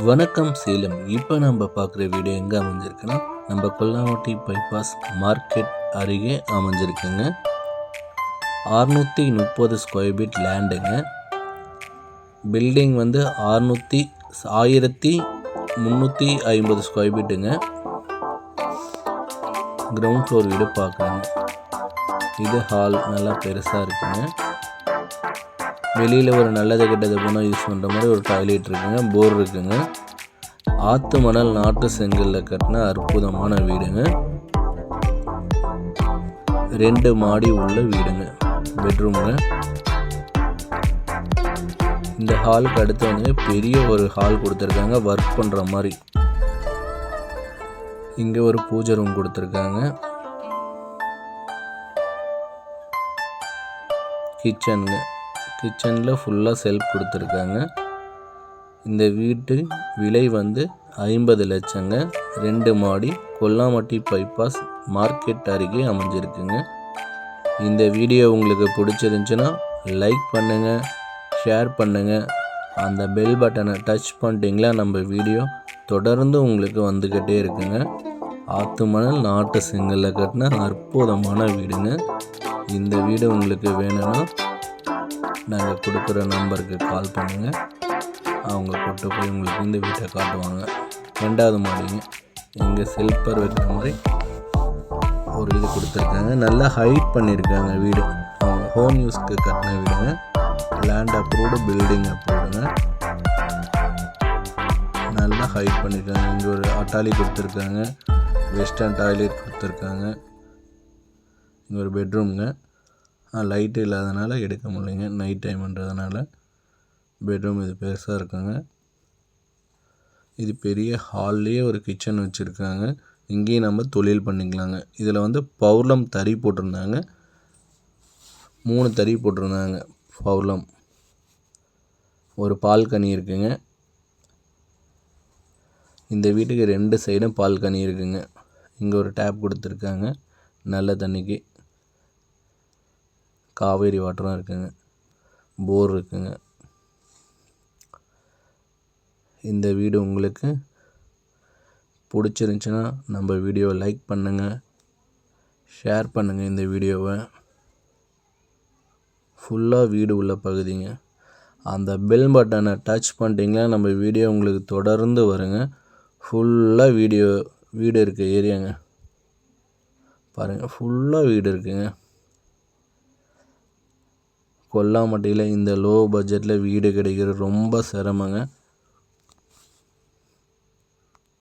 வணக்கம் சேலம். இப்போ நம்ம பார்க்குற வீடியோ எங்கே அமைஞ்சிருக்குன்னா நம்ம கொல்லாவட்டி பைபாஸ் மார்க்கெட் அருகே அமைஞ்சிருக்குங்க. அறுநூற்றி முப்பது ஸ்கொயர் ஃபீட் லேண்டுங்க பில்டிங் வந்து அறுநூற்றி ஆயிரத்தி முந்நூற்றி ஐம்பது ஸ்கொயர் ஃபீட்டுங்க கிரவுண்ட் ஃப்ளோர் வீடு பார்க்குறேங்க இது ஹால் நல்லா பெருசாக இருக்குங்க. வெளியில் ஒரு நல்லது கெட்டது போனால் யூஸ் பண்ணுற மாதிரி ஒரு டாய்லெட் இருக்குங்க போர் இருக்குங்க. ஆற்று மணல் நாட்டு செங்கல்ல கட்டின அற்புதமான வீடுங்க. ரெண்டு மாடி உள்ள வீடுங்க பெட்ரூமுங்க இந்த ஹாலுக்கு அடுத்து வந்து பெரிய ஒரு ஹால் கொடுத்துருக்காங்க ஒர்க் பண்ணுற மாதிரி. இங்கே ஒரு பூஜை ரூம் கொடுத்துருக்காங்க. கிச்சனுங்க கிச்சனில் ஃபுல்லாக செல்ஃப் கொடுத்துருக்காங்க. இந்த வீட்டு விலை வந்து ஐம்பது லட்சங்க. ரெண்டு மாடி கொல்லாமட்டி பைபாஸ் மார்க்கெட் அருகே அமைஞ்சிருக்குங்க. இந்த வீடியோ உங்களுக்கு பிடிச்சிருந்துச்சுன்னா லைக் பண்ணுங்கள் ஷேர் பண்ணுங்கள் அந்த பெல் பட்டனை டச் பண்ணிட்டீங்களா நம்ம வீடியோ தொடர்ந்து உங்களுக்கு வந்துக்கிட்டே இருக்குங்க. ஆத்து மணல் நாட்டு செங்கலில் கட்டின அற்புதமான வீடுங்க. இந்த வீடு உங்களுக்கு வேணும்னா நாங்கள் கொடுக்குற நம்பருக்கு கால் பண்ணுங்கள் அவங்க கூட்டு போய் உங்களுக்கு இந்த வீட்டை காட்டுவாங்க. ரெண்டாவது மாடிங்க. இங்கே செல்பர் வைக்கிற மாதிரி ஒரு இது கொடுத்துருக்காங்க. நல்லா ஹைட் பண்ணியிருக்காங்க வீடு. அவங்க ஹோம் யூஸ்க்கு கட்டின வீடுங்க. லேண்ட் அப்ரூவ்டு பில்டிங் அப்ரூவ்டுங்க நல்லா ஹைட் பண்ணியிருக்காங்க இங்கே ஒரு அட்டாலி கொடுத்துருக்காங்க. வெஸ்டர்ன் டாய்லெட் கொடுத்துருக்காங்க. இங்கே ஒரு பெட்ரூம்ங்க லைட் இல்லாதனால எடுக்க முடியலைங்க. நைட் டைம்ன்றதுனால பெட்ரூம் இது பெருசாக இருக்குங்க. இது பெரிய ஹால்லேயே ஒரு கிச்சன் வச்சுருக்காங்க. இங்கேயும் நம்ம தொழில் பண்ணிக்கலாங்க. இதில் வந்து பௌர்ணம் தறி போட்டிருந்தாங்க. மூணு தறி போட்டிருந்தாங்க பௌர்ணம் ஒரு பால்கனி இருக்குங்க. இந்த வீட்டுக்கு ரெண்டு சைடும் பால்கனி இருக்குங்க. இங்கே ஒரு டேப் கொடுத்துருக்காங்க. நல்ல தண்ணிக்கு. காவேரி வாட்டரும் இருக்குங்க. போர் இருக்குங்க. இந்த வீடு உங்களுக்கு பிடிச்சிருந்துச்சின்னா நம்ம வீடியோவை லைக் பண்ணுங்கள் ஷேர் பண்ணுங்கள் இந்த வீடியோவை. ஃபுல்லாக வீடு உள்ள பகுதிங்க. அந்த பெல் பட்டனை டச் பண்ணிட்டீங்களா நம்ம வீடியோ உங்களுக்கு தொடர்ந்து வருங்க. ஃபுல்லாக வீடியோ வீடு இருக்க ஏரியாங்க பாருங்கள் ஃபுல்லாக வீடு இருக்குங்க. கொல்லாமட்டியில் இந்த லோ பட்ஜெட்டில் வீடு கிடைக்கிறது ரொம்ப சிரமங்க.